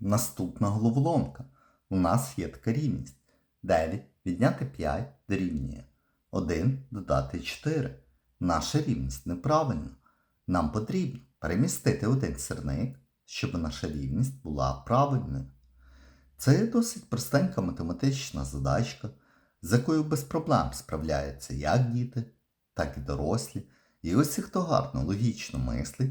Наступна головоломка. У нас є така рівність. 9 відняти 5 дорівнює 1 додати 4. Наша рівність неправильна. Нам потрібно перемістити один сірник, щоб наша рівність була правильною. Це досить простенька математична задачка, з якою без проблем справляються як діти, так і дорослі. І усі, хто гарно логічно мислить,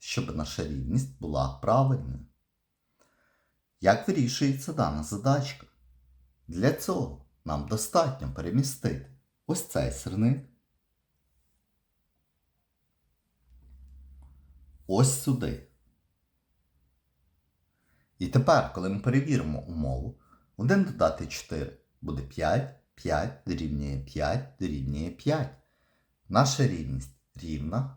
щоб наша рівність була правильною. Як вирішується дана задачка? Для цього нам достатньо перемістити ось цей сирник ось сюди. І тепер, коли ми перевіримо умову, 1 додати 4 буде 5, 5 дорівнює 5 дорівнює 5. Наша рівність рівна,